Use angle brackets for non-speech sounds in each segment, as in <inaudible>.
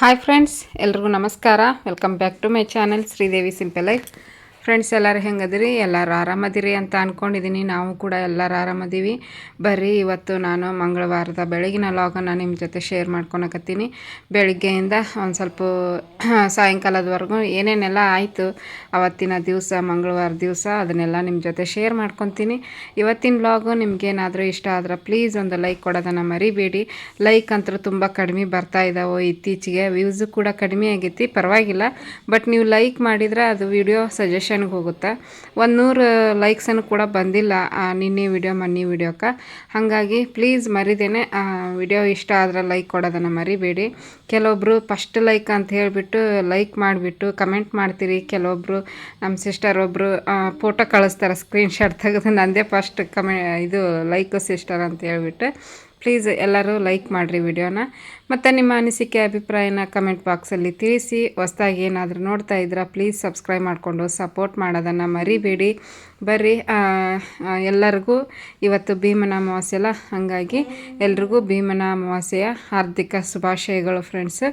Hi friends ಎಲ್ರಿಗೂ ನಮಸ್ಕಾರ. Welcome back to my channel Sridevi simple life friends ಎಲ್ಲರೂ ಹೆಂಗದಿರಿ? ಎಲ್ಲರೂ ಆರಾಮದಿರಿ ಅಂತ ಅಂದ್ಕೊಂಡಿದ್ದೀನಿ ನಾವು ಕೂಡ ಎಲ್ಲರೂ ಆರಾಮದೀವಿ. ಬರ್ರಿ, ಇವತ್ತು ನಾನು ಮಂಗಳವಾರದ ಬೆಳಗಿನ ಲಾಗನ್ನು ನಿಮ್ಮ ಜೊತೆ ಶೇರ್ ಮಾಡ್ಕೊಳಕತ್ತೀನಿ. ಬೆಳಗ್ಗೆಯಿಂದ ಒಂದು ಸ್ವಲ್ಪ <clears throat> ಸಾಯಂಕಾಲದವರೆಗೂ ಏನೇನೆಲ್ಲ ಆಯಿತು, ಅವತ್ತಿನ ದಿವಸ, ಮಂಗಳವಾರ ದಿವಸ, ಅದನ್ನೆಲ್ಲ ನಿಮ್ಮ ಜೊತೆ ಶೇರ್ ಮಾಡ್ಕೊತೀನಿ. ಇವತ್ತಿನ ಲಾಗು ನಿಮಗೇನಾದರೂ ಇಷ್ಟ ಆದ್ರೆ ಪ್ಲೀಸ್ ಒಂದು ಲೈಕ್ ಕೊಡೋದನ್ನು ಮರಿಬೇಡಿ. ಲೈಕ್ ಅಂತೂ ತುಂಬ ಕಡಿಮೆ ಬರ್ತಾ ಇದ್ದಾವೆ ಇತ್ತೀಚೆಗೆ ವ್ಯೂಸು ಕೂಡ ಕಡಿಮೆ ಆಗೈತಿ, ಪರವಾಗಿಲ್ಲ. ಬಟ್ ನೀವು ಲೈಕ್ ಮಾಡಿದ್ರೆ ಅದು ವಿಡಿಯೋ ಸಜೆಷನ್ ಸಜೆಷನ್ಗೆ ಹೋಗುತ್ತೆ. ಒಂದು ನೂರು ಲೈಕ್ಸನ್ನು ಕೂಡ ಬಂದಿಲ್ಲ ನಿನ್ನೆ ವಿಡಿಯೋ ಮೊನ್ನೆ ವಿಡಿಯೋಕ್ಕೆ ಹಾಗಾಗಿ ಪ್ಲೀಸ್ ಮರಿದೇನೆ ವಿಡಿಯೋ ಇಷ್ಟ ಆದ್ರೆ ಲೈಕ್ ಕೊಡೋದನ್ನು ಮರಿಬೇಡಿ. ಕೆಲವೊಬ್ಬರು ಫಸ್ಟ್ ಲೈಕ್ ಅಂತ ಹೇಳಿಬಿಟ್ಟು ಲೈಕ್ ಮಾಡಿಬಿಟ್ಟು ಕಮೆಂಟ್ ಮಾಡ್ತೀರಿ. ಕೆಲವೊಬ್ಬರು ನಮ್ಮ ಸಿಸ್ಟರ್ ಒಬ್ಬರು ಫೋಟೋ ಕಳಿಸ್ತಾರೆ ಸ್ಕ್ರೀನ್ಶಾಟ್ ತೆಗೆದು ನಂದೇ ಫಸ್ಟ್ ಕಮೆ, ಇದು ಲೈಕ್ ಸಿಸ್ಟರ್ ಅಂತ ಹೇಳ್ಬಿಟ್ಟು. ಪ್ಲೀಸ್ ಎಲ್ಲರೂ ಲೈಕ್ ಮಾಡಿರಿ ವಿಡಿಯೋನ ಮತ್ತು ನಿಮ್ಮ ಅನಿಸಿಕೆ, ಅಭಿಪ್ರಾಯನ ಕಮೆಂಟ್ ಬಾಕ್ಸಲ್ಲಿ ತಿಳಿಸಿ. ಹೊಸ್ದಾಗಿ ಏನಾದರೂ ನೋಡ್ತಾ ಇದ್ದೀರಾ ಪ್ಲೀಸ್ ಸಬ್ಸ್ಕ್ರೈಬ್ ಮಾಡಿಕೊಂಡು ಸಪೋರ್ಟ್ ಮಾಡೋದನ್ನು ಮರಿಬೇಡಿ. ಬರ್ರಿ ಎಲ್ಲರಿಗೂ ಇವತ್ತು ಭೀಮನ ಅಮಾವಾಸ್ಯೆ ಅಲ್ಲ? ಹಾಗಾಗಿ ಎಲ್ರಿಗೂ ಭೀಮನ ಅಮಾವಾಸ್ಯೆಯ ಹಾರ್ದಿಕ ಶುಭಾಶಯಗಳು ಫ್ರೆಂಡ್ಸ್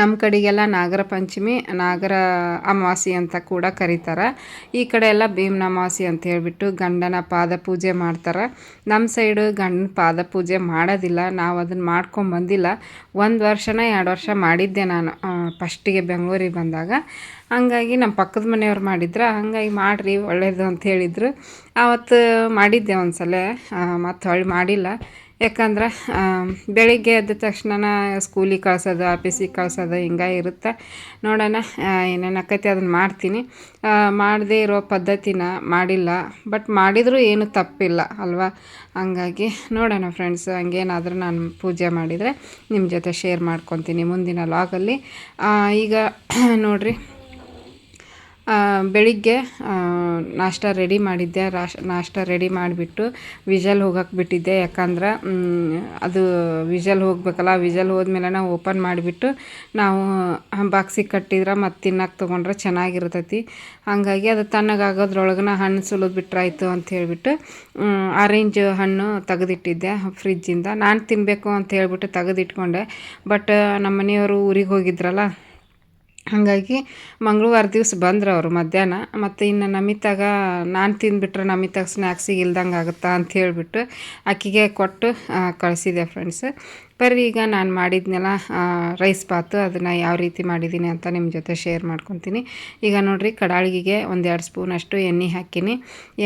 ನಮ್ಮ ಕಡೆಗೆಲ್ಲ ನಾಗರ ಪಂಚಮಿ, ನಾಗರ ಅಮಾವಾಸ್ಯೆ ಅಂತ ಕೂಡ ಕರೀತಾರೆ. ಈ ಕಡೆ ಎಲ್ಲ ಭೀಮನ ಅಮಾವಾಸ್ಯೆ ಅಂತ ಹೇಳಿಬಿಟ್ಟು ಗಂಡನ ಪಾದ ಪೂಜೆ ಮಾಡ್ತಾರೆ. ನಮ್ಮ ಸೈಡು ಗಂಡನ ಪಾದ ಪೂಜೆ ಮಾಡೋದಿಲ್ಲ. ನಾವು ಅದನ್ನು ಮಾಡ್ಕೊಂಬಂದಿಲ್ಲ ಒಂದು ವರ್ಷನ, ಎರಡು ವರ್ಷ ಮಾಡಿದ್ದೆ ನಾನು ಫಸ್ಟಿಗೆ ಬೆಂಗಳೂರಿಗೆ ಬಂದಾಗ. ಹಾಗಾಗಿ ನಮ್ಮ ಪಕ್ಕದ ಮನೆಯವ್ರು ಮಾಡಿದ್ರು. ಹಂಗಾಗಿ ಮಾಡಿರಿ, ಒಳ್ಳೇದು ಅಂತ ಹೇಳಿದರು. ಆವತ್ತು ಮಾಡಿದ್ದೆ ಒಂದು ಸಲ ಮತ್ತು ಹೊಳ್ಳಿ ಮಾಡಿಲ್ಲ. ಯಾಕಂದ್ರೆ ಬೆಳಿಗ್ಗೆ ಎದ್ದ ತಕ್ಷಣ ಸ್ಕೂಲಿಗೆ ಕಳ್ಸೋದು, ಆಫೀಸಿಗೆ ಕಳ್ಸೋದು ಹಿಂಗೆ ಇರುತ್ತೆ. ನೋಡೋಣ ಏನೇನು ಆಕೈತಿ ಅದನ್ನು ಮಾಡ್ತೀನಿ. ಮಾಡದೇ ಇರೋ ಪದ್ಧತಿನ ಮಾಡಿಲ್ಲ. ಬಟ್ ಮಾಡಿದರೂ ಏನು ತಪ್ಪಿಲ್ಲ, ಅಲ್ವಾ? ಹಂಗಾಗಿ ನೋಡೋಣ ಫ್ರೆಂಡ್ಸ್, ಹಂಗೇನಾದರೂ ನಾನು ಪೂಜೆ ಮಾಡಿದರೆ ನಿಮ್ಮ ಜೊತೆ ಶೇರ್ ಮಾಡ್ಕೊತೀನಿ ಮುಂದಿನ ಲಾಗಲ್ಲಿ. ಈಗ <clears throat> ನೋಡಿರಿ ಬೆಳಿಗ್ಗೆ ನಾಷ್ಟ ರೆಡಿ ಮಾಡಿದ್ದೆ. ರಾಶ್, ನಾಷ್ಟ ರೆಡಿ ಮಾಡಿಬಿಟ್ಟು ವಿಜಲ್ ಹೋಗಕ್ಕೆ ಬಿಟ್ಟಿದ್ದೆ. ಯಾಕಂದ್ರೆ ಅದು ವಿಜಲ್ ಹೋಗಬೇಕಲ್ಲ, ವಿಜಲ್ ಹೋದ್ಮೇಲೆ ನಾವು ಓಪನ್ ಮಾಡಿಬಿಟ್ಟು ನಾವು ಬಾಕ್ಸಿಗೆ ಕಟ್ಟಿದ್ರೆ ಮತ್ತು ತಿನ್ನಕ್ಕೆ ತೊಗೊಂಡ್ರೆ ಚೆನ್ನಾಗಿರ್ತೈತಿ. ಹಾಗಾಗಿ ಅದು ತಣ್ಣಗಾಗೋದ್ರೊಳಗನ ಹಣ್ಣು ಸುಲಿದು ಬಿಟ್ರಾಯ್ತು ಅಂತ ಹೇಳಿಬಿಟ್ಟು ಆರೆಂಜ್ ಹಣ್ಣು ತೆಗೆದಿಟ್ಟಿದ್ದೆ ಫ್ರಿಜ್ಜಿಂದ ನಾನು ತಿನ್ನಬೇಕು ಅಂತ ಹೇಳಿಬಿಟ್ಟು ತೆಗೆದಿಟ್ಕೊಂಡೆ. ಬಟ್ ನಮ್ಮ ಮನೆಯವರು ಊರಿಗೆ ಹೋಗಿದ್ರಲ್ಲ ಹಾಗಾಗಿ ಮಂಗಳವಾರ ದಿವಸ ಬಂದ್ರು ಅವರು ಮಧ್ಯಾಹ್ನ. ಮತ್ತು ಇನ್ನು ನಮಿತಾಗ ನಾನು ತಿಂದುಬಿಟ್ರೆ ನಮಿತಾಗ ಸ್ನ್ಯಾಕ್ಸಿಗೆ ಇಲ್ದಂಗೆ ಆಗುತ್ತಾ ಅಂತ ಹೇಳಿಬಿಟ್ಟು ಆಕೆಗೆ ಕೊಟ್ಟು ಕಳಿಸಿದೆ ಫ್ರೆಂಡ್ಸ್ ಬರ್ರಿ ಈಗ ನಾನು ಮಾಡಿದ್ನೆಲ್ಲ ರೈಸ್ ಬಾತು, ಅದನ್ನು ಯಾವ ರೀತಿ ಮಾಡಿದ್ದೀನಿ ಅಂತ ನಿಮ್ಮ ಜೊತೆ ಶೇರ್ ಮಾಡ್ಕೊತೀನಿ. ಈಗ ನೋಡಿರಿ ಕಡಾಳಿಗೆ ಒಂದೆರಡು ಸ್ಪೂನಷ್ಟು ಎಣ್ಣೆ ಹಾಕಿನಿ.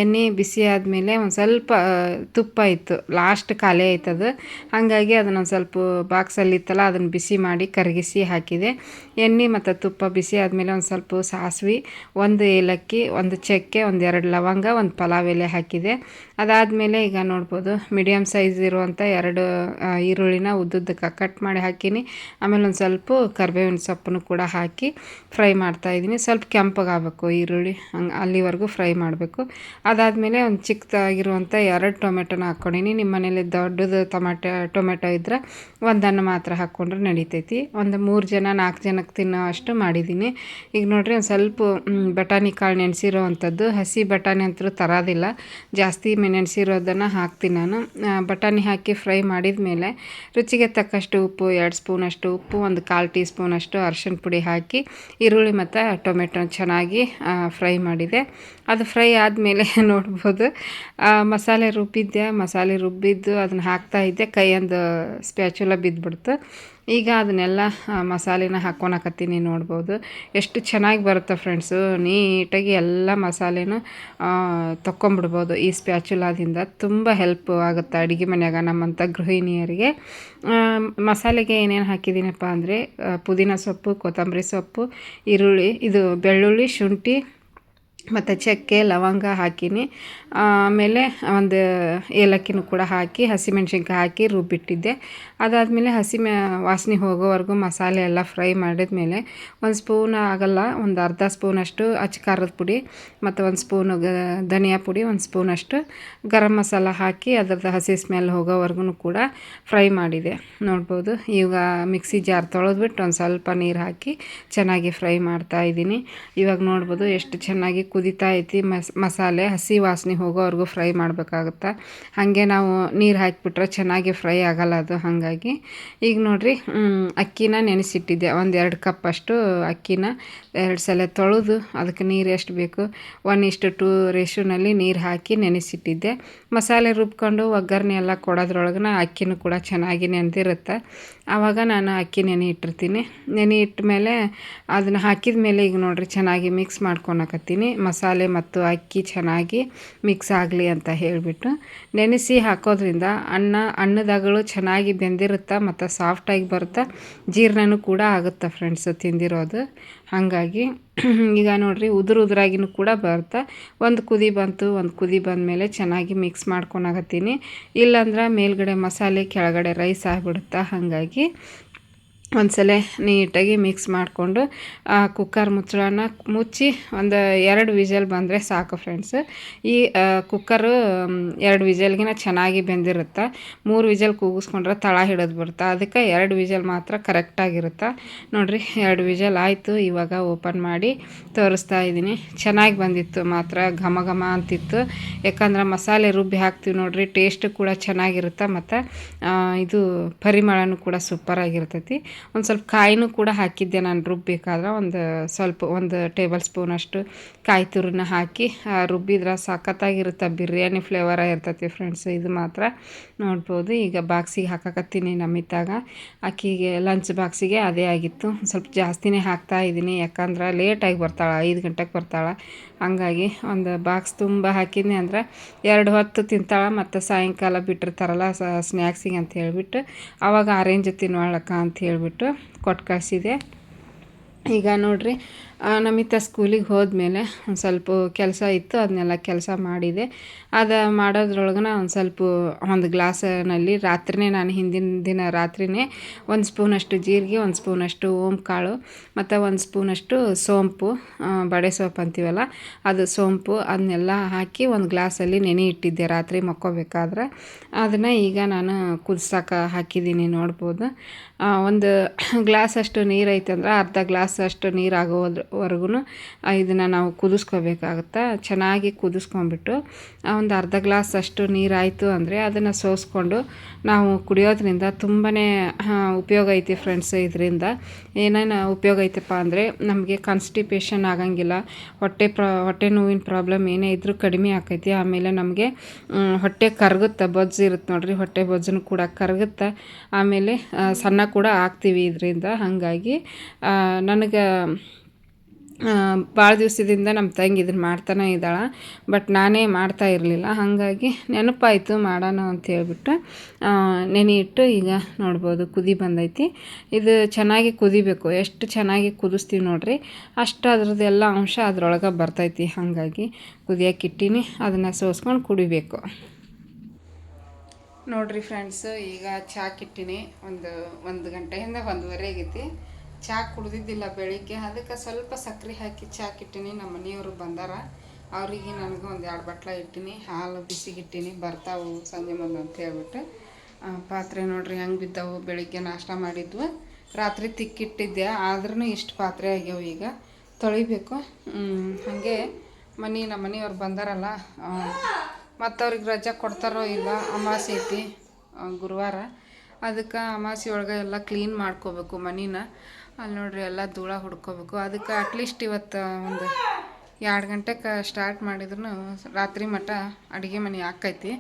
ಎಣ್ಣೆ ಬಿಸಿ ಆದಮೇಲೆ ಒಂದು ಸ್ವಲ್ಪ ತುಪ್ಪ ಇತ್ತು. ಲಾಸ್ಟ್ ಖಾಲಿ ಆಯ್ತದು ಹಾಗಾಗಿ ಅದನ್ನು ಒಂದು ಸ್ವಲ್ಪ ಬಾಕ್ಸಲ್ಲಿ ಇತ್ತಲ್ಲ, ಅದನ್ನು ಬಿಸಿ ಮಾಡಿ ಕರಗಿಸಿ ಹಾಕಿದೆ. ಎಣ್ಣೆ ಮತ್ತು ತುಪ್ಪ ಬಿಸಿ ಆದಮೇಲೆ ಒಂದು ಸ್ವಲ್ಪ ಸಾಸಿವೆ, ಒಂದು ಏಲಕ್ಕಿ, ಒಂದು ಚಕ್ಕೆ ಒಂದೆರಡು ಲವಂಗ, ಒಂದು ಪಲಾವ್ ಎಲೆ ಹಾಕಿದೆ. ಅದಾದಮೇಲೆ ಈಗ ನೋಡ್ಬೋದು ಮೀಡಿಯಮ್ ಸೈಜ್ ಇರುವಂಥ ಎರಡು ಈರುಳ್ಳಿನ ಉದ್ದುದ್ದಕ್ಕೆ ಕಟ್ ಮಾಡಿ ಹಾಕೀನಿ. ಆಮೇಲೆ ಒಂದು ಸ್ವಲ್ಪ ಕರಿಬೇವಿನ ಸೊಪ್ಪನ್ನು ಕೂಡ ಹಾಕಿ ಫ್ರೈ ಮಾಡ್ತಾಯಿದ್ದೀನಿ ಸ್ವಲ್ಪ ಕೆಂಪಗಾಗಬೇಕು ಈರುಳ್ಳಿ. ಹಂಗೆ ಅಲ್ಲಿವರೆಗೂ ಫ್ರೈ ಮಾಡಬೇಕು. ಅದಾದಮೇಲೆ ಒಂದು ಚಿಕ್ಕದಾಗಿರುವಂಥ ಎರಡು ಟೊಮೆಟೊನ ಹಾಕ್ಕೊಂಡಿನಿ ನಿಮ್ಮ ಮನೇಲಿ ದೊಡ್ಡದು ಟೊಮೆಟೊ ಟೊಮೆಟೊ ಇದ್ರೆ ಒಂದನ್ನು ಮಾತ್ರ ಹಾಕ್ಕೊಂಡ್ರೆ ನಡಿತೈತಿ. ಒಂದು ಮೂರು ಜನ, ನಾಲ್ಕು ಜನಕ್ಕೆ ತಿನ್ನೋ ಅಷ್ಟು ಮಾಡಿದ್ದೀನಿ ಈಗ ನೋಡಿರಿ ಒಂದು ಸ್ವಲ್ಪ ಬಟಾಣಿ ಕಾಳು ನೆನೆಸಿರೋ ಅಂಥದ್ದು ಹಸಿ ಬಟಾಣಿ ಅಂತೂ ತರೋದಿಲ್ಲ. ಜಾಸ್ತಿ ನೆನೆಸಿರೋದನ್ನು ಹಾಕ್ತೀನಿ ನಾನು. ಬಟಾಣಿ ಹಾಕಿ ಫ್ರೈ ಮಾಡಿದ ಮೇಲೆ ರುಚಿಗೆ ತಕ್ಕಷ್ಟು ಉಪ್ಪು, ಎರಡು ಸ್ಪೂನಷ್ಟು ಉಪ್ಪು, ಒಂದು ಕಾಲು ಟೀ ಸ್ಪೂನಷ್ಟು ಅರಶಿನ ಪುಡಿ ಹಾಕಿ, ಈರುಳ್ಳಿ ಮತ್ತು ಟೊಮೆಟೊ ಚೆನ್ನಾಗಿ ಫ್ರೈ ಮಾಡಿದೆ. ಅದು ಫ್ರೈ ಆದಮೇಲೆ <laughs> ನೋಡ್ಬೋದು. ಮಸಾಲೆ ರುಬ್ಬಿದ್ದೆ ಮಸಾಲೆ ರುಬ್ಬಿದ್ದು ಅದನ್ನು ಹಾಕ್ತಾಯಿದ್ದೆ ಕೈಯೊಂದು ಸ್ಪ್ಯಾಚುಲ ಬಿದ್ದುಬಿಡ್ತು ಈಗ ಅದನ್ನೆಲ್ಲ ಮಸಾಲೆನ ಹಾಕ್ಕೊಳಕತ್ತೀನಿ ನೋಡ್ಬೋದು. ಎಷ್ಟು ಚೆನ್ನಾಗಿ ಬರುತ್ತೆ ಫ್ರೆಂಡ್ಸು ನೀಟಾಗಿ ಎಲ್ಲ ಮಸಾಲೆನೂ ತೊಕ್ಕೊಂಬಿಡ್ಬೋದು. ಈ ಸ್ಪ್ಯಾಚುಲಾದಿಂದ ತುಂಬ ಹೆಲ್ಪ್ ಆಗುತ್ತೆ ಅಡುಗೆ ಮನೆಯಾಗ ನಮ್ಮಂಥ ಗೃಹಿಣಿಯರಿಗೆ. ಮಸಾಲೆಗೆ ಏನೇನು ಹಾಕಿದ್ದೀನಪ್ಪ ಅಂದರೆ ಪುದೀನ ಸೊಪ್ಪು, ಕೊತ್ತಂಬರಿ ಸೊಪ್ಪು, ಈರುಳ್ಳಿ, ಇದು ಬೆಳ್ಳುಳ್ಳಿ, ಶುಂಠಿ ಮತ್ತು ಚಕ್ಕೆ, ಲವಂಗ ಹಾಕಿನಿ. ಆಮೇಲೆ ಒಂದು ಏಲಕ್ಕಿನೂ ಕೂಡ ಹಾಕಿ, ಹಸಿಮೆಣ್ಸಿನ್ಕಾಯಿ ಹಾಕಿ ರುಬ್ಬಿಟ್ಟಿದ್ದೆ. ಅದಾದಮೇಲೆ ಹಸಿ ಮೆ, ವಾಸನೆ ಹೋಗೋವರೆಗೂ ಮಸಾಲೆ ಎಲ್ಲ ಫ್ರೈ ಮಾಡಿದ ಮೇಲೆ ಒಂದು ಸ್ಪೂನ್ ಆಗಲ್ಲ, ಒಂದು ಅರ್ಧ ಸ್ಪೂನಷ್ಟು ಅಚ್ಚ ಖಾರದ ಪುಡಿ ಮತ್ತು ಒಂದು ಸ್ಪೂನು ಗ, ಧನಿಯಾ ಪುಡಿ, ಒಂದು ಸ್ಪೂನಷ್ಟು ಗರಂ ಮಸಾಲ ಹಾಕಿ ಅದರದ್ದು ಹಸಿ ಸ್ಮೆಲ್ ಹೋಗೋವರೆಗೂ ಕೂಡ ಫ್ರೈ ಮಾಡಿದೆ. ನೋಡ್ಬೋದು, ಈಗ ಮಿಕ್ಸಿ ಜಾರ್ ತೊಳೆದ್ಬಿಟ್ಟು ಒಂದು ಸ್ವಲ್ಪ ನೀರು ಹಾಕಿ ಚೆನ್ನಾಗಿ ಫ್ರೈ ಮಾಡ್ತಾ ಇದ್ದೀನಿ. ಇವಾಗ ನೋಡ್ಬೋದು ಎಷ್ಟು ಚೆನ್ನಾಗಿ ಕುದೀತಾ ಐತಿ, ಮಸ್, ಮಸಾಲೆ, ಹಸಿ ವಾಸನೆ ಹೋಗೋವರೆಗೂ ಫ್ರೈ ಮಾಡಬೇಕಾಗುತ್ತೆ. ಹಾಗೆ ನಾವು ನೀರು ಹಾಕಿಬಿಟ್ರೆ ಚೆನ್ನಾಗಿ ಫ್ರೈ ಆಗಲ್ಲ ಅದು, ಹಾಗಾಗಿ. ಈಗ ನೋಡಿರಿ ಅಕ್ಕಿನ ನೆನೆಸಿಟ್ಟಿದ್ದೆ ಒಂದು ಎರಡು ಕಪ್ ಅಷ್ಟು ಅಕ್ಕಿನ. ಎರಡು ಸಲ ತೊಳೆದು ಅದಕ್ಕೆ ನೀರು ಎಷ್ಟು ಬೇಕು, ಒನ್ ಇಷ್ಟು ಟೂ ರೇಷನಲ್ಲಿ ನೀರು ಹಾಕಿ ನೆನೆಸಿಟ್ಟಿದ್ದೆ. ಮಸಾಲೆ ರುಬ್ಕೊಂಡು ಒಗ್ಗರಣೆ ಎಲ್ಲ ಕೊಡೋದ್ರೊಳಗನ ಅಕ್ಕಿನೂ ಕೂಡ ಚೆನ್ನಾಗಿ ನೆನೆದಿರುತ್ತೆ ಆವಾಗ ನಾನು ಅಕ್ಕಿ ನೆನೆ ಇಟ್ಟಿರ್ತೀನಿ. ನೆನೆ ಇಟ್ಟ ಮೇಲೆ ಅದನ್ನು ಹಾಕಿದ ಮೇಲೆ ಈಗ ನೋಡಿರಿ ಚೆನ್ನಾಗಿ ಮಿಕ್ಸ್ ಮಾಡ್ಕೊಳಕತ್ತೀನಿ. ಮಸಾಲೆ ಮತ್ತು ಅಕ್ಕಿ ಚೆನ್ನಾಗಿ ಮಿಕ್ಸ್ ಆಗಲಿ ಅಂತ ಹೇಳಿಬಿಟ್ಟು ನೆನೆಸಿ ಹಾಕೋದ್ರಿಂದ ಅನ್ನ, ಅನ್ನದಾಗಳು ಚೆನ್ನಾಗಿ ಬೆಂದಿರುತ್ತೆ ಮತ್ತು ಸಾಫ್ಟಾಗಿ ಬರುತ್ತೆ ಜೀರ್ಣನೂ ಕೂಡ ಆಗುತ್ತೆ ಫ್ರೆಂಡ್ಸ್ ತಿಂದಿರೋದು. ಹಾಗಾಗಿ <clears throat> ಈಗ ನೋಡಿರಿ ಉದುರು ಉದುರಾಗಿನೂ ಕೂಡ ಬರುತ್ತೆ ಒಂದು ಕುದಿ ಬಂತು, ಒಂದು ಕುದಿ ಬಂದಮೇಲೆ ಚೆನ್ನಾಗಿ ಮಿಕ್ಸ್ ಮಾಡ್ಕೊಳಕತ್ತೀನಿ ಇಲ್ಲಾಂದ್ರೆ ಮೇಲ್ಗಡೆ ಮಸಾಲೆ, ಕೆಳಗಡೆ ರೈಸ್ ಆಗಿಬಿಡುತ್ತೆ? ಹಾಗಾಗಿ ಒಂದ್ಸಲ ನೀಟಾಗಿ ಮಿಕ್ಸ್ ಮಾಡಿಕೊಂಡು ಕುಕ್ಕರ್ ಮುಚ್ಚಳನ ಮುಚ್ಚಿ ಒಂದು ಎರಡು ವಿಜಲ್ ಬಂದರೆ ಸಾಕು ಫ್ರೆಂಡ್ಸ್ ಈ ಕುಕ್ಕರು ಎರಡು ವಿಜಲ್ಗಿನ ಚೆನ್ನಾಗಿ ಬೆಂದಿರುತ್ತೆ, ಮೂರು ವಿಜಲ್ ಕೂಗಿಸ್ಕೊಂಡ್ರೆ ತಳ ಹಿಡಿದು ಬಿಡುತ್ತೆ ಅದಕ್ಕೆ ಎರಡು ವಿಜಲ್ ಮಾತ್ರ ಕರೆಕ್ಟಾಗಿರುತ್ತೆ ನೋಡಿರಿ, ಎರಡು ವಿಜಲ್ ಆಯಿತು, ಇವಾಗ ಓಪನ್ ಮಾಡಿ ತೋರಿಸ್ತಾ ಇದ್ದೀನಿ. ಚೆನ್ನಾಗಿ ಬಂದಿತ್ತು, ಮಾತ್ರ ಘಮ ಘಮ ಅಂತಿತ್ತು. ಯಾಕಂದ್ರೆ ಮಸಾಲೆ ರುಬ್ಬಿ ಹಾಕ್ತೀವಿ ನೋಡಿರಿ ಟೇಸ್ಟ್ ಕೂಡ ಚೆನ್ನಾಗಿರುತ್ತೆ, ಮತ್ತು ಇದು ಪರಿಮಳನೂ ಕೂಡ ಸೂಪರಾಗಿರ್ತೈತಿ ಒಂದು ಸ್ವಲ್ಪ ಕಾಯಿನೂ ಕೂಡ ಹಾಕಿದ್ದೆ ನಾನು ರುಬ್ಬಬೇಕಾದ್ರೆ ಒಂದು ಸ್ವಲ್ಪ, ಒಂದು ಟೇಬಲ್ ಸ್ಪೂನಷ್ಟು ಕಾಯಿ ತುರಿನ ಹಾಕಿ ರುಬ್ಬಿದ್ರೆ ಸಖತ್ತಾಗಿರುತ್ತೆ, ಬಿರಿಯಾನಿ ಫ್ಲೇವರ ಇರ್ತೈತಿ ಫ್ರೆಂಡ್ಸ್ ಇದು ಮಾತ್ರ ನೋಡ್ಬೋದು. ಈಗ ಬಾಕ್ಸಿಗೆ ಹಾಕಕತ್ತೀನಿ ನಮ್ಮಿತ್ತಾಗ ಅಕ್ಕಿಗೆ ಲಂಚ್ ಬಾಕ್ಸಿಗೆ ಅದೇ ಆಗಿತ್ತು. ಸ್ವಲ್ಪ ಜಾಸ್ತಿನೇ ಹಾಕ್ತಾ ಇದ್ದೀನಿ, ಯಾಕಂದ್ರೆ ಲೇಟಾಗಿ ಬರ್ತಾಳೆ, ಐದು ಗಂಟೆಗೆ ಬರ್ತಾಳೆ. ಹಂಗಾಗಿ ಒಂದು ಬಾಕ್ಸ್ ತುಂಬ ಹಾಕಿದ್ನಿ ಅಂದ್ರೆ ಎರಡು ಹೊತ್ತು ತಿಂತಾಳೆ, ಮತ್ತು ಸಾಯಂಕಾಲ ಬಿಟ್ಟಿರ್ತಾರಲ್ಲ ಸ್ನ್ಯಾಕ್ಸಿಗೆ ಅಂತ ಹೇಳಿಬಿಟ್ಟು ಆವಾಗ ಆರೆಂಜ್ ತಿನ್ನುವಳಕ್ಕ ಅಂತ ಹೇಳಿಬಿಟ್ಟು ಕೊಟ್ಟು ಕಳಿಸಿದೆ ಈಗ ನೋಡಿರಿ ನಮಿತ ಸ್ಕೂಲಿಗೆ ಹೋದ್ಮೇಲೆ ಒಂದು ಸ್ವಲ್ಪ ಕೆಲಸ ಇತ್ತು ಅದನ್ನೆಲ್ಲ ಕೆಲಸ ಮಾಡಿದೆ. ಅದು ಮಾಡೋದ್ರೊಳಗನ ಒಂದು ಸ್ವಲ್ಪ ಒಂದು ಗ್ಲಾಸನಲ್ಲಿ ರಾತ್ರಿನೇ ನಾನು ಹಿಂದಿನ ದಿನ ರಾತ್ರಿನೇ ಒಂದು ಸ್ಪೂನಷ್ಟು ಜೀರಿಗೆ, ಒಂದು ಸ್ಪೂನಷ್ಟು ಓಮ್ ಕಾಳು ಮತ್ತು ಒಂದು ಸ್ಪೂನಷ್ಟು ಸೋಂಪು ಬಡೆ ಸೋಂಪು ಅಂತೀವಲ್ಲ, ಅದು ಸೋಂಪು ಅದನ್ನೆಲ್ಲ ಹಾಕಿ ಒಂದು ಗ್ಲಾಸಲ್ಲಿ ನೆನೆ ಇಟ್ಟಿದ್ದೆ ರಾತ್ರಿ ಮಕ್ಕೋಬೇಕಾದ್ರೆ. ಅದನ್ನು ಈಗ ನಾನು ಕುದಿಸೋಕೆ ಹಾಕಿದ್ದೀನಿ ನೋಡ್ಬೋದು. ಒಂದು ಗ್ಲಾಸ್ ಅಷ್ಟು ನೀರು ಅಂದ್ರೆ ಅರ್ಧ ಗ್ಲಾಸ್ ಅಷ್ಟು ನೀರು ಆಗೋವರೆಗೂ ಇದನ್ನು ನಾವು ಕುದಿಸ್ಕೋಬೇಕಾಗುತ್ತೆ? ಚೆನ್ನಾಗಿ ಕುದಿಸ್ಕೊಂಬಿಟ್ಟು ಒಂದು ಅರ್ಧ ಗ್ಲಾಸ್ ಅಷ್ಟು ನೀರಾಯಿತು ಅಂದರೆ ಅದನ್ನು ಸೋಸ್ಕೊಂಡು ನಾವು ಕುಡಿಯೋದ್ರಿಂದ ತುಂಬಾ ಉಪಯೋಗ ಐತಿ ಫ್ರೆಂಡ್ಸ್ ಇದರಿಂದ. ಏನೇನು ಉಪಯೋಗ ಐತಪ್ಪ ಅಂದರೆ ನಮಗೆ ಕಾನ್ಸ್ಟಿಪೇಷನ್ ಆಗಂಗಿಲ್ಲ. ಹೊಟ್ಟೆ ಪ್ರಾ, ಹೊಟ್ಟೆ ನೋವಿನ ಪ್ರಾಬ್ಲಮ್ ಏನೇ ಇದ್ದರೂ ಕಡಿಮೆ ಆಕೈತಿ. ಆಮೇಲೆ ನಮಗೆ ಹೊಟ್ಟೆ ಕರಗುತ್ತೆ, ಬೊಜ್ಜು ಇರುತ್ತೆ ನೋಡಿರಿ. ಹೊಟ್ಟೆ ಬೊಜ್ಜನ್ನು ಕೂಡ ಕರಗುತ್ತೆ. ಆಮೇಲೆ ಸಣ್ಣ ಕೂಡ ಆಗ್ತೀವಿ ಇದರಿಂದ. ಹಾಗಾಗಿ ನನಗೆ ಭಾಳ ದಿವಸದಿಂದ ನಮ್ಮ ತಂಗಿ ಇದನ್ನು ಮಾಡ್ತಾನೆ ಇದ್ದಾಳೆ, ಬಟ್ ನಾನೇ ಮಾಡ್ತಾ ಇರಲಿಲ್ಲ. ಹಾಗಾಗಿ ನೆನಪಾಯಿತು ಮಾಡೋಣ ಅಂತ ಹೇಳ್ಬಿಟ್ಟು. ನೆನೆ ಇಟ್ಟು ಈಗ ನೋಡ್ಬೋದು ಕುದಿ ಬಂದೈತಿ. ಇದು ಚೆನ್ನಾಗಿ ಕುದಿಬೇಕು. ಎಷ್ಟು ಚೆನ್ನಾಗಿ ಕುದಿಸ್ತೀವಿ ನೋಡಿರಿ. ಅಷ್ಟು ಅದ್ರದ್ದೆಲ್ಲ ಅಂಶ ಅದರೊಳಗೆ ಬರ್ತೈತಿ. ಹಾಗಾಗಿ ಕುದಿಯೋಕೆ ಅದನ್ನು ಸೋಸ್ಕೊಂಡು ಕುಡಿಬೇಕು. ನೋಡಿರಿ ಫ್ರೆಂಡ್ಸ್, ಈಗ ಚಾಕಿಟ್ಟಿನಿ ಒಂದು ಒಂದು ಗಂಟೆಯಿಂದ ಒಂದುವರೆ ಆಗೈತಿ. ಚಹಾ ಕುಡ್ದಿದ್ದಿಲ್ಲ ಬೆಳಿಗ್ಗೆ. ಅದಕ್ಕೆ ಸ್ವಲ್ಪ ಸಕ್ಕರೆ ಹಾಕಿ ಚಹಾ ಇಟ್ಟಿನಿ ನಮ್ಮ ಮನೆಯವರು ಬಂದಾರ. ಅವರಿಗೆ ನನಗೂ ಒಂದು ಎರಡು ಬಟ್ಲ ಇಟ್ಟಿನಿ. ಹಾಲು ಬಿಸಿಗಿಟ್ಟಿನಿ. ಬರ್ತಾವು ಸಂಜೆ ಮುಂದೆ ಅಂತ ಹೇಳ್ಬಿಟ್ಟು ಪಾತ್ರೆ ನೋಡ್ರಿ ಹೆಂಗೆ ಬಿದ್ದವು. ಬೆಳಿಗ್ಗೆ ನಾಷ್ಟ ಮಾಡಿದ್ವು. ರಾತ್ರಿ ತಿಕ್ಕಿಟ್ಟಿದ್ದೆ. ಆದ್ರೂ ಇಷ್ಟು ಪಾತ್ರೆ ಆಗ್ಯಾವ ಈಗ. ತೊಳಿಬೇಕು. ಹಾಗೆ ಮನೆ ನಮ್ಮ ಮನೆಯವ್ರು ಬಂದಾರಲ್ಲ ಮತ್ತು ಅವ್ರಿಗೆ ರಜೆ ಕೊಡ್ತಾರೋ ಇಲ್ಲ ಅಮಾಸೆ ಐತಿ ಗುರುವಾರ. ಅದಕ್ಕೆ ಅಮಾಸೆ ಒಳಗೆ ಎಲ್ಲ ಕ್ಲೀನ್ ಮಾಡ್ಕೋಬೇಕು ಮನಿನ. ಅಲ್ಲಿ ನೋಡ್ರಿ ಎಲ್ಲ ಧೂಳ ಹುಡ್ಕೋಬೇಕು. ಅದಕ್ಕೆ ಅಟ್ಲೀಸ್ಟ್ ಇವತ್ತು ಒಂದು ಎರಡು ಗಂಟೆಗೆ ಸ್ಟಾರ್ಟ್ ಮಾಡಿದ್ರು ರಾತ್ರಿ ಮಟ್ಟ ಅಡುಗೆ ಮನೆ ಹಾಕೈತಿ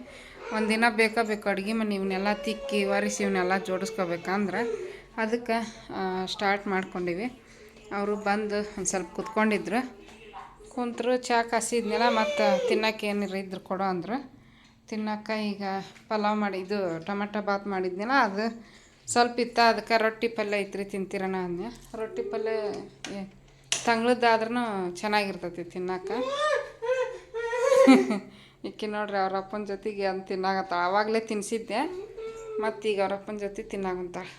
ಒಂದಿನ ಬೇಕಾ ಬೇಕು ಅಡುಗೆ ಮನೆ ಇವನ್ನೆಲ್ಲ ತಿಕ್ಕಿ ಒರೆಸಿ ಇವನ್ನೆಲ್ಲ ಜೋಡಿಸ್ಕೋಬೇಕಂದ್ರೆ ಅದಕ್ಕೆ ಸ್ಟಾರ್ಟ್ ಮಾಡ್ಕೊಂಡಿವಿ. ಅವರು ಬಂದು ಒಂದು ಸ್ವಲ್ಪ ಕುತ್ಕೊಂಡಿದ್ರು. ಕುಂತರು ಚಹಾ ಕಾಸಿದ್ನೆಲ್ಲ ಮತ್ತು ತಿನ್ನಕ್ಕೆ ಏನಿರ ಇದ್ರು ಕೊಡೋ ಅಂದ್ರೆ. ತಿನ್ನಕ್ಕೆ ಈಗ ಪಲಾವ್ ಮಾಡಿ ಇದು ಟೊಮೆಟೊ ಬಾತ್ ಮಾಡಿದ್ನೆಲ್ಲ ಅದು ಸ್ವಲ್ಪ ಇತ್ತ ಅದಕ್ಕೆ ರೊಟ್ಟಿ ಪಲ್ಯ ಐತ್ರಿ ತಿಂತೀರಣ ಅಂದ್ಯ. ರೊಟ್ಟಿ ಪಲ್ಯ ತಂಗ್ಳದ್ದಾದ್ರೂ ಚೆನ್ನಾಗಿರ್ತೈತಿ ತಿನ್ನಕ್ಕೆ <laughs> ಈಕೆ ನೋಡ್ರಿ ಅವ್ರ ಅಪ್ಪನ ಜೊತೆಗೆ ಅಂತ ತಿನ್ನಾಗತ್ತಾಳ ಆವಾಗಲೇ ತಿನ್ಸಿದ್ದೆ ಮತ್ತೀಗ ಅವರಪ್ಪನ ಜೊತೆ ತಿನ್ನಾಗಂತಾಳೆ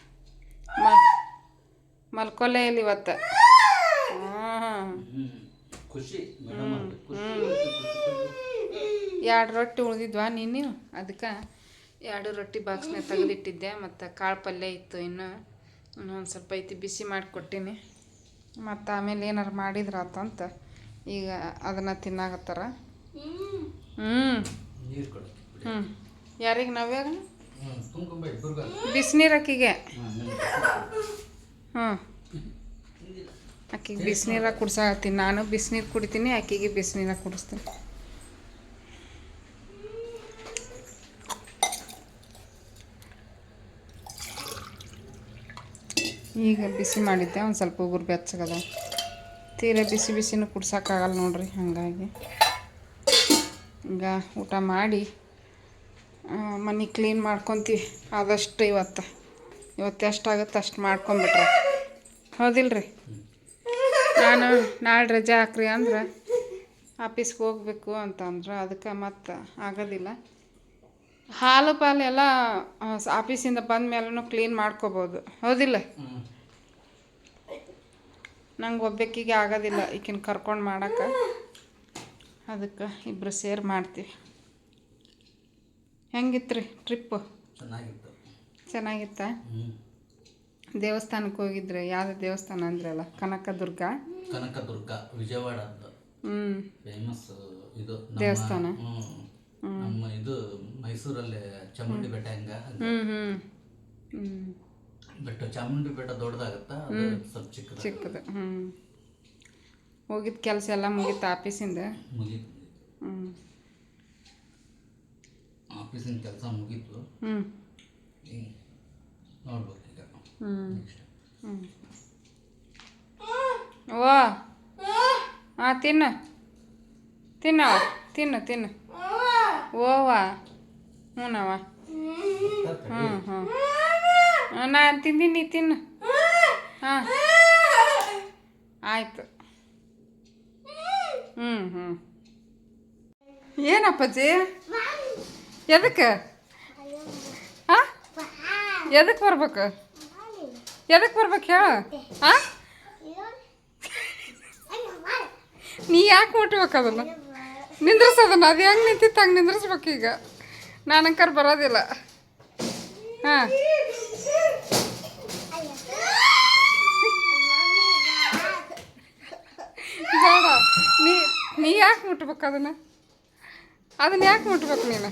ಮ ಮಲ್ಕೊಲೆ ಇಲ್ಲಿ ಇವತ್ತು. ಹಾಂ ಖುಷಿ. ಎರಡು ರೊಟ್ಟಿ ಉಳಿದಿದ್ವಾ ನೀನು? ಅದಕ್ಕೆ ಎರಡು ರೊಟ್ಟಿ ಬಾಕ್ಸ್ನ ತೆಗೆದಿಟ್ಟಿದ್ದೆ ಮತ್ತು ಕಾಳು ಪಲ್ಯ ಇತ್ತು ಇನ್ನು. ಇನ್ನೊಂದು ಸ್ವಲ್ಪ ಐತಿ ಬಿಸಿ ಮಾಡಿಕೊಟ್ಟಿನಿ. ಮತ್ತು ಆಮೇಲೆ ಏನಾರು ಮಾಡಿದ್ರಾತಂತ ಈಗ ಅದನ್ನು ತಿನ್ನಾಗತ್ತಾರ ಹ್ಞೂ ಹ್ಞೂ ಯಾರಿಗೆ ನಾವ್ಯಾಗ ಇಬ್ಬರಿಗೂ ಬಿಸಿನೀರು ಅಕ್ಕಿಗೆ ಹ್ಞೂ ಅಕ್ಕಿಗೆ ಬಿಸಿನೀರ ಕುಡ್ಸಾಕತ್ತೀನಿ. ನಾನು ಬಿಸಿನೀರು ಕುಡಿತೀನಿ ಅಕ್ಕಿಗೆ ಬಿಸಿನೀರ ಕುಡಿಸ್ತೀನಿ. ಈಗ ಬಿಸಿ ಮಾಡಿದ್ದೆ, ಒಂದು ಸ್ವಲ್ಪ ಉಗುರು ಬೆಚ್ಚಗದ. ತೀರ ಬಿಸಿ ಬಿಸಿನೂ ಕುಡ್ಸೋಕ್ಕಾಗಲ್ಲ ನೋಡ್ರಿ, ಹಾಗಾಗಿ. ಈಗ ಊಟ ಮಾಡಿ ಮನೆ ಕ್ಲೀನ್ ಮಾಡ್ಕೊತೀವಿ. ಆದಷ್ಟು ಇವತ್ತು. ಇವತ್ತು ಎಷ್ಟಾಗುತ್ತೆ ಅಷ್ಟು ಮಾಡ್ಕೊಂಬಿಟ್ರೆ. ರೀ ನಾನು ನಾಳೆ ರಜೆ ಹಾಕ್ರಿ ಅಂದ್ರೆ, ಆಫೀಸ್ಗೆ ಹೋಗ್ಬೇಕು ಅಂತಂದ್ರೆ. ಅದಕ್ಕೆ ಮತ್ತೆ ಆಗೋದಿಲ್ಲ. ಹಾಲು ಪಾಲು ಎಲ್ಲ ಆಫೀಸಿಂದ ಬಂದ ಮೇಲೂ ಕ್ಲೀನ್ ಮಾಡ್ಕೋಬೋದು. ಹೌದಿಲ್ಲ? ನಂಗೆ ಒಬ್ಬಾಕಿಗೆ ಆಗೋದಿಲ್ಲ ಈಕಿನ ಕರ್ಕೊಂಡು ಮಾಡೋಕ್ಕೆ. ಅದಕ್ಕೆ ಇಬ್ಬರು ಸೇರ್ ಮಾಡ್ತೀವಿ. ಹೆಂಗಿತ್ತು ರೀ ಟ್ರಿಪ್ಪು ಚೆನ್ನಾಗಿತ್ತು? ಚೆನ್ನಾಗಿತ್ತಾ ದೇವಸ್ಥಾನಕ್ಕೆ ಹೋಗಿದ್ರೆ ಯಾವ್ದು ದೇವಸ್ಥಾನ ಅಂದ್ರಲ್ಲ ಕನಕದುರ್ಗ? ಕನಕದುರ್ಗ ವಿಜಯವಾಡ ಅಂತ. ಹ್ಞೂ ಫೇಮಸ್ ಇದು ದೇವಸ್ಥಾನ? ಹ್ಞೂ ನಮ್ಮ ಇದು ಮೈಸೂರಲ್ಲಿ ಚಾಮುಂಡಿ ಬೆಟ್ಟ ಹೆಂಗ. ಹ್ಞೂ ಹ್ಞೂ ಹ್ಞೂ ಬೆಟ್ಟ ಚಾಮುಂಡಿ ಬೆಟ್ಟ ದೊಡ್ಡದಾಗತ್ತ ಸ್ವಲ್ಪ ಚಿಕ್ಕದ ಚಿಕ್ಕದು ಹ್ಞೂ ಹೋಗಿದ್ದ ಕೆಲಸ ಎಲ್ಲ ಮುಗೀತು ಆಫೀಸಿಂದ? ಮುಗೀತು. ಹ್ಞೂ ಆಫೀಸಿನ ಕೆಲಸ ಮುಗೀತು. ಹ್ಞೂ ನೋಡ್ಬೇಕು ಈಗ. ಹ್ಞೂ ನೆಕ್ಸ್ಟ್. ಓ ಹಾಂ ತಿನ್ನು. ತಿನ್ನ ತಿನ್ನು ತಿನ್ನು. ಓವಾ. ಹ್ಞೂನವ ಹ್ಞೂ ಹ್ಞೂ ನಾನು ತಿಂದೀನಿ, ತಿನ್ನು. ಹಾಂ. ಆಯಿತು. ಹ್ಞೂ ಹ್ಞೂ ಏನಪ್ಪಾಜಿ? ಎದಕ್ಕೆ? ಹಾಂ? ಎದಕ್ಕೆ ಬರ್ಬೇಕು? ಎದಕ್ಕೆ ಬರ್ಬೇಕು ಹೇಳು? ಹಾಂ? ನೀ ಯಾಕೆ ಮುಟ್ಬೇಕು ಅದನ್ನು? ನಿಂದ್ರಿಸೋದನ್ನ, ಅದು ಹೆಂಗೆ ನಿಂತಿತ್ತು ಹಂಗೆ ನಿಂದ್ರಿಸ್ಬೇಕು ಈಗ? ನಾನು ಅಂಕರ್ ಬರೋದಿಲ್ಲ. ಹಾಂ. ನೀ ನೀ ಯಾಕೆ ಮುಟ್ಬೇಕು ಅದನ್ನು? ಅದನ್ನ ಯಾಕೆ ಮುಟ್ಬೇಕು ನೀನು?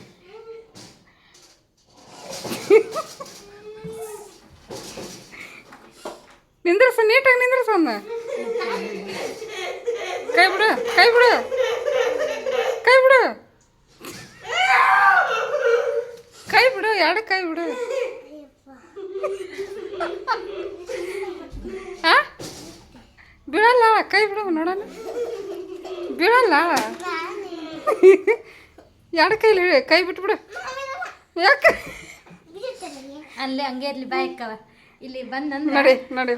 ನಿಂದ್ರಸ, ನೀಟಾಗಿ ನಿಂದ್ರಸ ಕೈ ಬಿಡು ಕೈ ಬಿಡು. ಕೈ ಬಿಡು ಕೈ ಬಿಡು ಎರಡು ಕೈ ಬಿಡು ಹಾ ಬೀಳಲ್ಲ ಕೈ ಬಿಡು ನೋಡೋಣ. ಬೀಳಲ್ಲ ಎರಡು ಕೈಲಿ ಕೈ ಬಿಟ್ಬಿಡು. ಯಾಕೆ? ಅಲ್ಲಿ ಹಂಗೆ ಇರ್ಲಿ ಬಾಯಕ್ಕವ ಇಲ್ಲಿ ಬಂದಂದ್ರೆ ನೋಡಿ ನೋಡಿ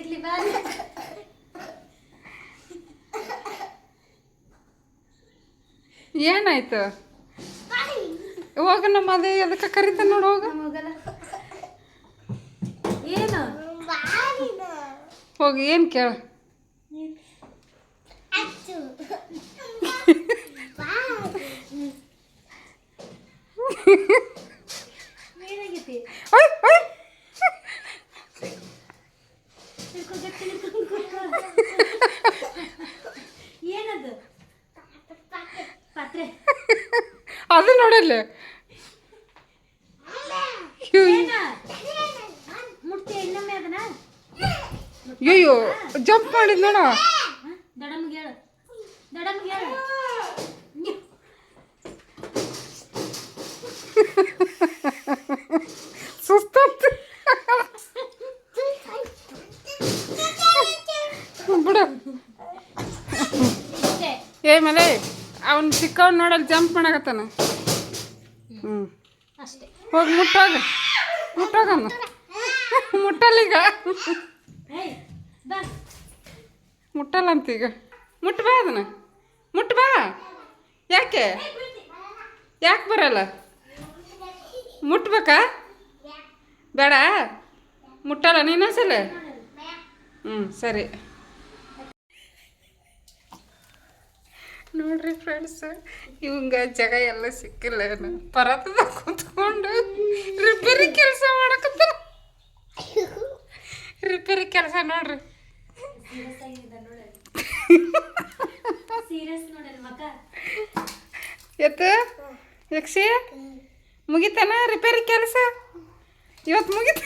ಇರ್ಲಿ ಬಾ. ಏನಾಯ್ತು? ಹೋಗ ನಮ್ಮ ಅದೇ ಅದಕ್ಕೆ ಕರಿತ ನೋಡು ಹೋಗ ಏನು? ಹೋಗಿ ಏನು ಕೇಳ. ಏನದು? ಅದು ನೋಡಲ್ಲ. ಅಯ್ಯೋ. ಜಂಪ್ ಮಾಡಿದ್ ನೋಡ ದಡಮ್ಗೆ ಹೇಳು ದಡಮ್ಗೆ ಹೇಳು ಸುಸ್ತಾಯ್ತು ಬಿಡು ಇಷ್ಟೇ ಏ ಮೇಲೆ ಅವ್ನು ಚಿಕ್ಕವ್ನ ನೋಡಲ್ಲಿ ಜಂಪ್ ಮಾಡಕತ್ತಾನ. ಹ್ಞೂ ಹೋಗಿ ಮುಟ್ಟೋಗ. ಮುಟ್ಟೋಗಮ್ಮ. ಮುಟ್ಟಲ್ಲೀಗ. ಮುಟ್ಟಲ್ಲ ಅಂತ ಈಗ ಮುಟ್ಟು ಬಾ ಅದನ್ನ. ಮುಟ್ಬಾ. ಯಾಕೆ? ಯಾಕೆ ಬರಲ್ಲ? ಮುಟ್ಬೇಕಾ? ಬೇಡ. ಮುಟ್ಟಲ್ಲ ನೀನೊಂದ್ಸಲ ಹ್ಞೂ ಸರಿ. ನೋಡ್ರಿ ಫ್ರೆಂಡ್ಸ್ ಇವಂಗ ಜಾಗ ಎಲ್ಲ ಸಿಕ್ಕಿಲ್ಲ. ಏನು ಪರತದ ಕುತ್ಕೊಂಡು ರಿಪೇರಿ ಕೆಲಸ ಮಾಡಕತ್ತ ರಿಪೇರಿ ಕೆಲಸ ನೋಡ್ರಿ. ಮಗ. ಯಕ್ಷಿ? ಮುಗಿತಾನ ರಿಪೇರಿ ಕೆಲಸ? ಇವತ್ತು ಮುಗಿತ?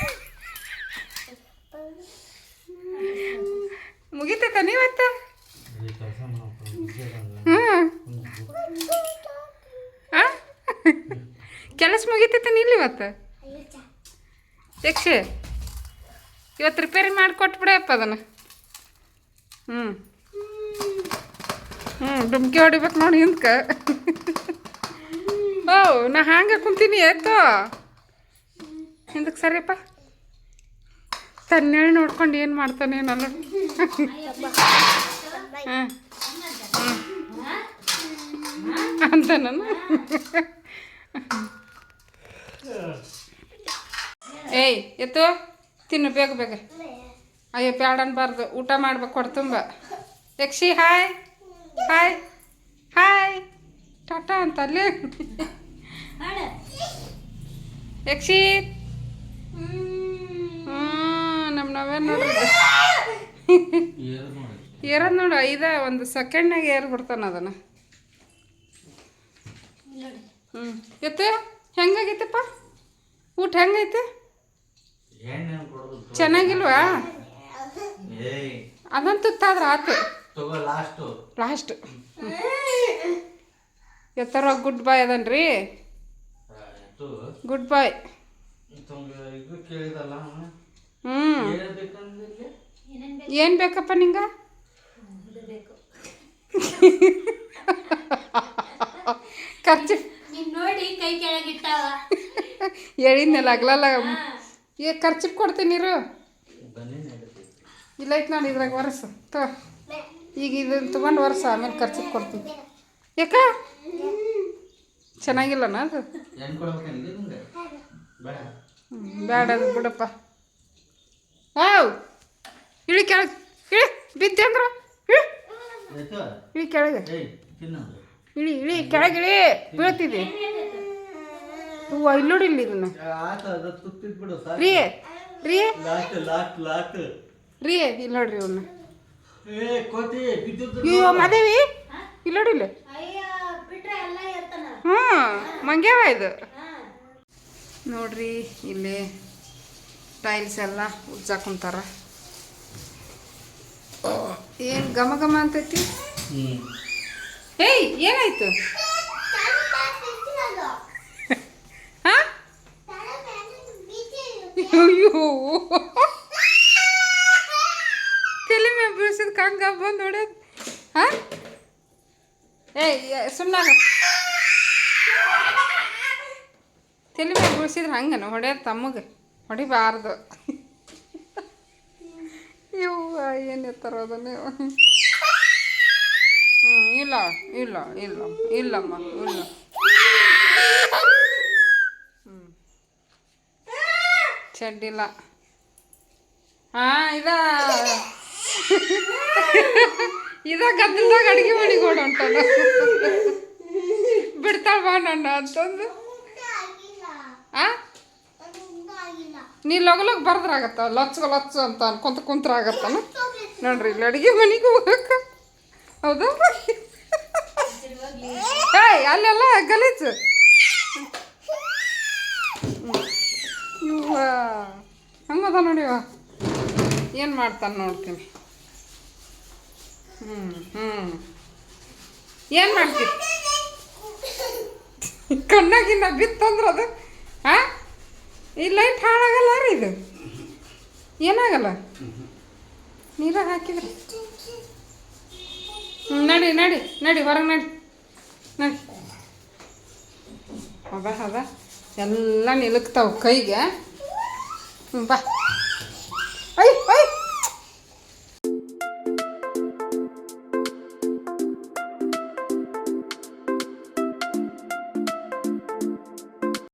ಮುಗಿತೈತಾನ ಇವತ್ತು? ಕೆಲಸ ಕೆಲಸ ಮುಗಿತೈತಾನ ಇವತ್ತು? ಯಕ್ಷಿ, ಇವತ್ತು ರಿಪೇರಿ ಮಾಡಿಕೊಟ್ಬಿಡಪ್ಪ ಅದನ್ನು. ಹ್ಞೂ ಹ್ಞೂ ಡುಮ್ಕಿ ಹೊಡಿಬೇಕು ನೋಡಿ ಹಿಂದ್ಕ ಓ, ನಾ ಹಂಗೆ ಕುಂತೀನಿ, ಎತ್ತೋ? ಹಿಂದಕ್ಕೆ ಸರಿಯಪ್ಪ. ತನ್ನೇಳಿ ನೋಡ್ಕೊಂಡು ಏನು ಮಾಡ್ತಾನೆ ನಾನು ಹಾಂ ಅಂತ ನಾನು. ಏಯ್ ಎತ್ತು? ತಿನ್ನು ಬೇಗ ಬೇಗ. ಅಯ್ಯೋ ಪ್ಯಾಡನ್ ಅನ್ಬಾರ್ದು ಊಟ ಮಾಡ್ಬೇಕು ಕೊಡ್ತುಂಬ ತುಂಬ. Yakshi hi. Hi. Hi. Tata ಅಂತ ಅಲ್ಲಿ. ಯಕ್ಷಿ. ಹ್ಞೂ ನಮ್ಮ ನಾವೇ ನೋಡ್ರಿ ಏರದ್ ನೋಡಿ ಐದ ಒಂದು ಸೆಕೆಂಡ್ನಾಗ ಏರ್ ಬಿಡ್ತಾನೆ ಅದನ್ನು. ಹ್ಞೂ ಎತ್ತೆ? ಹೆಂಗಾಗೈತಪ್ಪ? ಊಟ ಹೆಂಗೈತೆ? ಚೆನ್ನಾಗಿಲ್ವಾ? ಅದಂತೂ ತಾದ್ರೆ ಆತು. ತಗೋ ಲಾಸ್ಟು ಲಾಸ್ಟ್ ಎತ್ತರ ಗುಡ್ ಬಾಯ್ ಅದನ್ರಿ. ಗುಡ್ ಬಾಯ್ ಹ್ಞೂ ಏನ್ ಬೇಕಂದ್ರೆ ಏನೇನ್ ಏನು ಬೇಕಪ್ಪ ನಿಂಗೆ? ಇದು ಬೇಕು. <laughs> ಖರ್ಚು ನೀನ್ ನೋಡಿ ಕೈ ಕೆಳಗಿಟ್ಟಾವ ಹೇಳಿದ್ನಲ್ಲ ಆಗ್ಲಲ್ಲ ಏ ಖರ್ಚು ಕೊಡ್ತೀನಿ ನಡೀತೈತಿ ಇಲ್ಲ ಐತೆ ನೋಡಿ ಇದ್ರಾಗ ವರ್ಷ ತೋ ಈಗ ಇದನ್ನ ತೊಗೊಂಡು ವರ್ಷ ಆಮೇಲೆ ಖರ್ಚಿಗೆ ಕೊಡ್ತೀನಿ. ಯಾಕ? ಚೆನ್ನಾಗಿಲ್ಲನ ಅದು? ಬೇಡ. ಬ್ಯಾಡ ಅದು ಬಿಡಪ್ಪ. ಹಾವ್ ಇಳಿ ಕೆಳಗೆ ಇಳಿ ಬಿದ್ದೆ ಅಂದ್ರೆ ಇಳಿ. ಇಳಿ ಕೆಳಗೆ. ಇಳಿ ಇಳಿ ಕೆಳಗೆ ಇಳಿ. ಬೀಳ್ತಿದೆ ಹೂವ ಇಲ್ಲಿ ನೋಡಿ ಇಲ್ಲಿ ಇದನ್ನ. ರೀ ರೀ. ಲಾಸ್ಟ್ ಲಾಸ್ಟ್ ಲಾಸ್ಟ್ ರೀ ಇಲ್ಲಿ ನೋಡ್ರಿ ಇವನ್ನ ಏ ಕೋತಿ ಬಿದ್ದಿದ್ದು ಅಯ್ಯೋ ಮಾದೇವಿ. ಇಲ್ಲಿ ನೋಡಿ ಇಲ್ಲಿ. ಹ್ಞೂ ಮಂಗ್ಯಾವ ಇದು. ನೋಡ್ರಿ ಇಲ್ಲಿ ಟೈಲ್ಸ್ ಎಲ್ಲ ಉಜ್ಜಾಕೊಂತಾರ. ಕುಂತಾರ ಏನು ಘಮ ಘಮ ಅಂತೈತಿ? ಹ್ಞೂ ಏಯ್, ಏನಾಯ್ತು? ತಲೆ ಮೇಲೆ ಬೀಳ್ಸಿದ ಕಂಗ ಬಂದು ಹೊಡ್ಯೋದು. ಹಾ? ಏಯ್ ಸುಮ್ಮನಾಗ ತಲೆ ಮೇಲೆ ಬೀಳ್ಸಿದ್ರೆ ಹಂಗನ? ಹೊಡೆಯೋದು ತಮಗೆ ಹೊಡಿಬಾರ್ದು. ಇವ್ವ ಏನು ಎತ್ತಾರೋದು ನೀವು? ಇಲ್ಲ ಇಲ್ಲ ಇಲ್ಲ ಇಲ್ಲಮ್ಮ ಇಲ್ಲ ಹ್ಞೂ ಚಡ್ಡಿಲ್ಲ ಹಾಂ ಇದ ಇದ ಗದ್ದಲ್ದಾಗ ಅಡುಗೆ ಮಾಡಿ ಕೊಡು ಹೊಂಟದ ಬಿಡ್ತಾಳ ಬಾ ನನ್ನ ಅಂತಂದು ಆ ನೀ ಲಗ ಲಗ್ ಬರ್ದ್ರಾಗತ್ತ ಲಚ್ಚ ಲಚ್ಚ ಅಂತ ಅನ್ಕೊಂತ ಕುಂತ್ರಾಗತ್ತನ ನೋಡ್ರಿ ಇಲ್ಲಿ ಅಡುಗೆ ಮನೆಗೆ ಹೋಗಕ್ಕ ಹೌದಾ? <laughs> ಏಯ್ ಅಲ್ಲೆಲ್ಲ ಗಲೀಜು. ಇವ ಹಂಗದ ನೋಡಿವ ಏನು ಮಾಡ್ತಾನೆ ನೋಡ್ತೀನಿ. ಹ್ಞೂ ಹ್ಞೂ ಏನು ಮಾಡ್ತೀನಿ ಕಣ್ಣಾಗಿನ್ನ ಬಿತ್ತಂದ್ರೆ ಅದು ಹಾಂ ಈ ಲೈಟ್ ಹಾಳಾಗಲ್ಲ ರೀ ಇದು? ಏನಾಗಲ್ಲ? ನೀರಾಗ ಹಾಕಿದ್ರೆ. ನಡಿ ನಡಿ ನಡಿ ಹೊರಗೆ ನಡಿ. ನಡಿ. ಅದ ಅದ ಎಲ್ಲ ನಿಲುಕ್ತಾವ ಕೈಗೆ. ಬಾ.